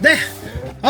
네.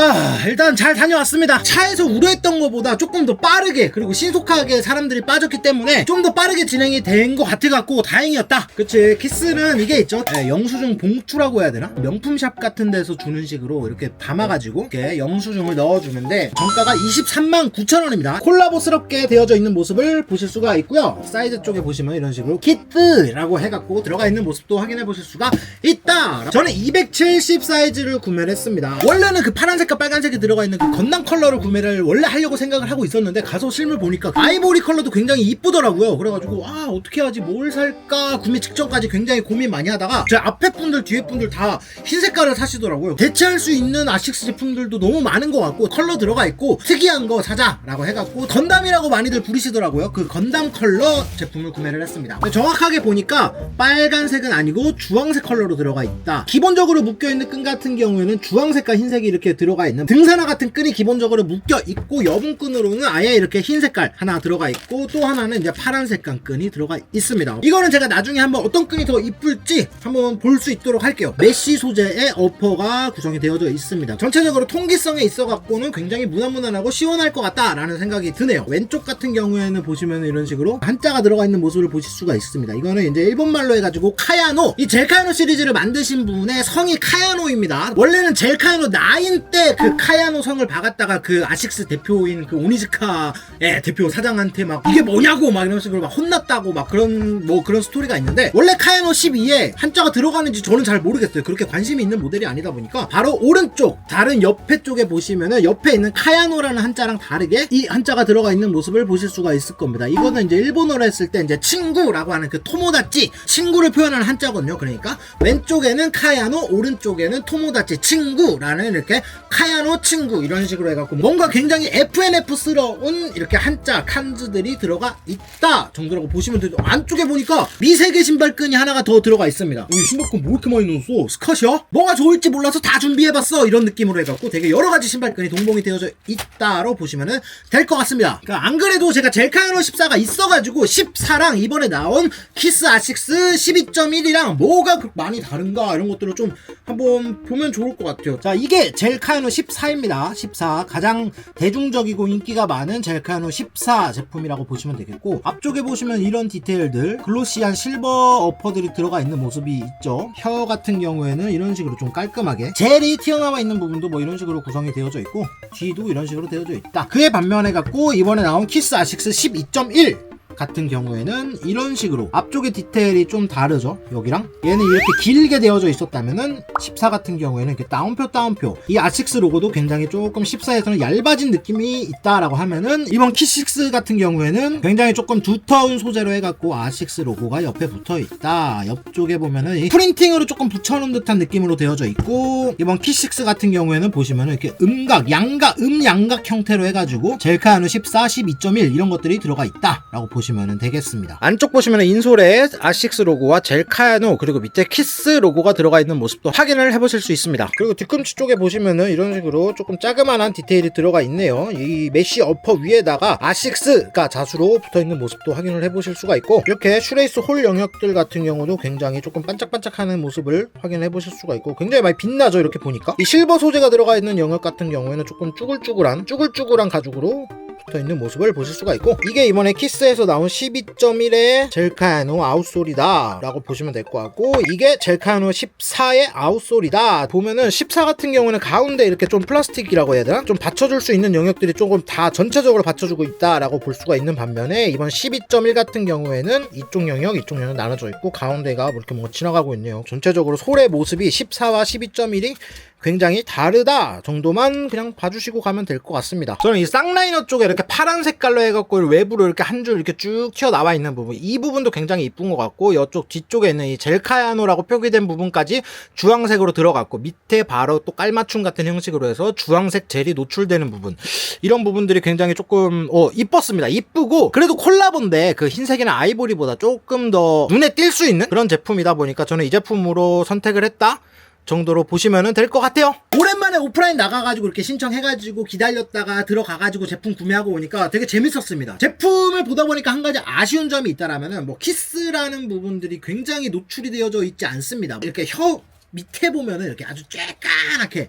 아, 일단 잘 다녀왔습니다. 차에서 우려했던 것보다 조금 더 빠르게, 그리고 신속하게 사람들이 빠졌기 때문에 좀 더 빠르게 진행이 된 것 같아갖고 다행이었다. 그치. 키스는 이게 있죠. 예, 영수증 봉투라고 해야 되나? 명품샵 같은 데서 주는 식으로 이렇게 담아가지고, 이렇게 영수증을 넣어주는데, 정가가 23만 9천원입니다. 콜라보스럽게 되어져 있는 모습을 보실 수가 있고요. 사이드 쪽에 보시면 이런 식으로 키트라고 해갖고 들어가 있는 모습도 확인해 보실 수가 있다. 저는 270 사이즈를 구매를 했습니다. 원래는 그 파란색 과 빨간색이 들어가 있는 그 건담 컬러를 구매를 원래 하려고 생각을 하고 있었는데 가서 실물 보니까 아이보리 컬러도 굉장히 이쁘더라고요. 그래가지고 아 어떻게 하지 뭘 살까 구매 직전까지 굉장히 고민 많이 하다가 제 앞에 분들 뒤에 분들 다 흰 색깔을 사시더라고요. 대체할 수 있는 아식스 제품들도 너무 많은 것 같고 컬러 들어가 있고 특이한 거 사자라고 해갖고 건담이라고 많이들 부르시더라고요. 그 건담 컬러 제품을 구매를 했습니다. 정확하게 보니까 빨간색은 아니고 주황색 컬러로 들어가 있다. 기본적으로 묶여 있는 끈 같은 경우에는 주황색과 흰색이 이렇게 들어가 있는 등산화 같은 끈이 기본적으로 묶여 있고 여분 끈으로는 아예 이렇게 흰 색깔 하나 들어가 있고 또 하나는 이제 파란색 끈이 들어가 있습니다. 이거는 제가 나중에 한번 어떤 끈이 더 이쁠지 한번 볼 수 있도록 할게요. 메쉬 소재의 어퍼가 구성이 되어져 있습니다. 전체적으로 통기성에 있어 갖고는 굉장히 무난무난하고 시원할 것 같다라는 생각이 드네요. 왼쪽 같은 경우에는 보시면 이런 식으로 한자가 들어가 있는 모습을 보실 수가 있습니다. 이거는 이제 일본말로 해가지고 카야노 이 젤카야노 시리즈를 만드신 분의 성이 카야노입니다. 원래는 젤카야노 9때 그 카야노 성을 박았다가 그 아식스 대표인 그 오니즈카의 대표 사장한테 막 이게 뭐냐고 막 이런 식으로 막 혼났다고 막 그런 뭐 그런 스토리가 있는데 원래 카야노 12에 한자가 들어가는지 저는 잘 모르겠어요. 그렇게 관심이 있는 모델이 아니다 보니까 바로 오른쪽 다른 옆에 쪽에 보시면은 옆에 있는 카야노라는 한자랑 다르게 이 한자가 들어가 있는 모습을 보실 수가 있을 겁니다. 이거는 이제 일본어로 했을 때 이제 친구라고 하는 그 토모다치 친구를 표현하는 한자거든요. 그러니까 왼쪽에는 카야노 오른쪽에는 토모다치 친구라는 이렇게 카야노 친구 이런 식으로 해갖고 뭔가 굉장히 FNF스러운 이렇게 한자 칸즈들이 들어가 있다 정도라고 보시면 되죠. 안쪽에 보니까 미세계 신발끈이 하나가 더 들어가 있습니다. 이 신발끈 뭐 이렇게 많이 넣었어? 스컷이야? 뭐가 좋을지 몰라서 다 준비해봤어 이런 느낌으로 해갖고 되게 여러 가지 신발끈이 동봉이 되어져 있다로 보시면 될 것 같습니다. 그러니까 안 그래도 제가 젤카야노 14가 있어가지고 14랑 이번에 나온 키스 아식스 12.1이랑 뭐가 그- 많이 다른가 이런 것들을 좀 한번 보면 좋을 것 같아요. 자 이게 젤카 야노 14입니다. 14 가장 대중적이고 인기가 많은 젤카야노 14 제품이라고 보시면 되겠고 앞쪽에 보시면 이런 디테일들 글로시한 실버 어퍼들이 들어가 있는 모습이 있죠. 혀 같은 경우에는 이런 식으로 좀 깔끔하게 젤이 튀어나와 있는 부분도 뭐 이런 식으로 구성이 되어져 있고 뒤도 이런 식으로 되어져 있다. 그에 반면에 갖고 이번에 나온 키스 아식스 12.1 같은 경우에는 이런 식으로 앞쪽의 디테일이 좀 다르죠 여기랑? 얘는 이렇게 길게 되어져 있었다면은 14 같은 경우에는 이렇게 다운표 다운표. 이 아식스 로고도 굉장히 조금 14에서는 얇아진 느낌이 있다라고 하면은 이번 키식스 같은 경우에는 굉장히 조금 두터운 소재로 해갖고 아식스 로고가 옆에 붙어 있다. 옆쪽에 보면은 이 프린팅으로 조금 붙여놓은 듯한 느낌으로 되어져 있고 이번 키식스 같은 경우에는 보시면은 이렇게 음각 양각 음양각 형태로 해가지고 젤카야노 14 12.1 이런 것들이 들어가 있다라고 보시면 되겠습니다. 안쪽 보시면 인솔에 아식스 로고와 젤카야노 그리고 밑에 키스 로고가 들어가 있는 모습도 확인을 해보실 수 있습니다. 그리고 뒤꿈치 쪽에 보시면은 이런 식으로 조금 자그마한 디테일이 들어가 있네요. 이 메쉬 어퍼 위에다가 아식스가 자수로 붙어있는 모습도 확인을 해보실 수가 있고 이렇게 슈레이스 홀 영역들 같은 경우도 굉장히 조금 반짝반짝하는 모습을 확인해 보실 수가 있고 굉장히 많이 빛나죠 이렇게 보니까? 이 실버 소재가 들어가 있는 영역 같은 경우에는 조금 쭈글쭈글한 쭈글쭈글한 가죽으로 붙어 있는 모습을 보실 수가 있고 이게 이번에 키스에서 나온 12.1의 젤카야노 아웃솔이다 라고 보시면 될 것 같고 이게 젤카야노 14의 아웃솔이다. 보면은 14 같은 경우는 가운데 이렇게 좀 플라스틱이라고 해야 되나? 좀 받쳐줄 수 있는 영역들이 조금 다 전체적으로 받쳐주고 있다 라고 볼 수가 있는 반면에 이번 12.1 같은 경우에는 이쪽 영역 이쪽 영역 나눠져 있고 가운데가 뭐 이렇게 뭔가 지나가고 있네요. 전체적으로 솔의 모습이 14와 12.1이 굉장히 다르다 정도만 그냥 봐주시고 가면 될 것 같습니다. 저는 이 쌍라이너 쪽에 이렇게 파란 색깔로 해갖고 외부로 이렇게 한 줄 이렇게 쭉 튀어나와 있는 부분 이 부분도 굉장히 이쁜 것 같고 이쪽 뒤쪽에 있는 이 젤카야노라고 표기된 부분까지 주황색으로 들어갔고 밑에 바로 또 깔맞춤 같은 형식으로 해서 주황색 젤이 노출되는 부분 이런 부분들이 굉장히 조금 어 이뻤습니다. 이쁘고 그래도 콜라보인데 그 흰색이나 아이보리보다 조금 더 눈에 띌 수 있는 그런 제품이다 보니까 저는 이 제품으로 선택을 했다. 정도로 보시면 될 것 같아요. 오랜만에 오프라인 나가가지고 이렇게 신청해가지고 기다렸다가 들어가가지고 제품 구매하고 오니까 되게 재밌었습니다. 제품을 보다 보니까 한 가지 아쉬운 점이 있다라면은 뭐 키스라는 부분들이 굉장히 노출이 되어져 있지 않습니다. 이렇게 혀 밑에 보면은 이렇게 아주 쬐까맣게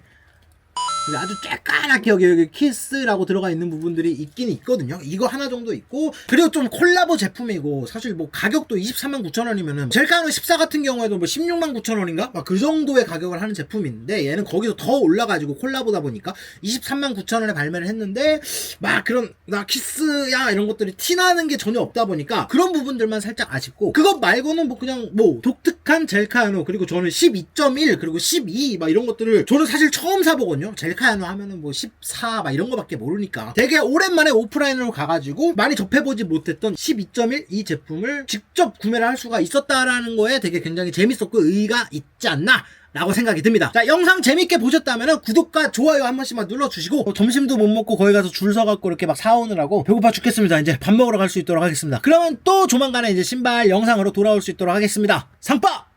아주 쬐까맣게 여기, 여기 키스라고 들어가 있는 부분들이 있긴 있거든요. 이거 하나 정도 있고 그리고 좀 콜라보 제품이고 사실 뭐 가격도 23만 9천 원이면은 젤카노 14 같은 경우에도 뭐 16만 9천 원인가? 막 그 정도의 가격을 하는 제품인데 얘는 거기서 더 올라가지고 콜라보다 보니까 23만 9천 원에 발매를 했는데 막 그런 나 키스야 이런 것들이 티 나는 게 전혀 없다 보니까 그런 부분들만 살짝 아쉽고 그것 말고는 뭐 그냥 뭐 독특한 젤카노 그리고 저는 12.1 그리고 12 막 이런 것들을 저는 사실 처음 사보거든요 젤 카노 하면은 뭐 14 막 이런 거밖에 모르니까 되게 오랜만에 오프라인으로 가가지고 많이 접해보지 못했던 12.1 이 제품을 직접 구매를 할 수가 있었다라는 거에 되게 굉장히 재밌었고 의의가 있지 않나 라고 생각이 듭니다. 자, 영상 재밌게 보셨다면 구독과 좋아요 한 번씩만 눌러주시고 어, 점심도 못 먹고 거기 가서 줄 서갖고 이렇게 막 사오느라고 배고파 죽겠습니다. 이제 밥 먹으러 갈 수 있도록 하겠습니다. 그러면 또 조만간에 이제 신발 영상으로 돌아올 수 있도록 하겠습니다. 상빠!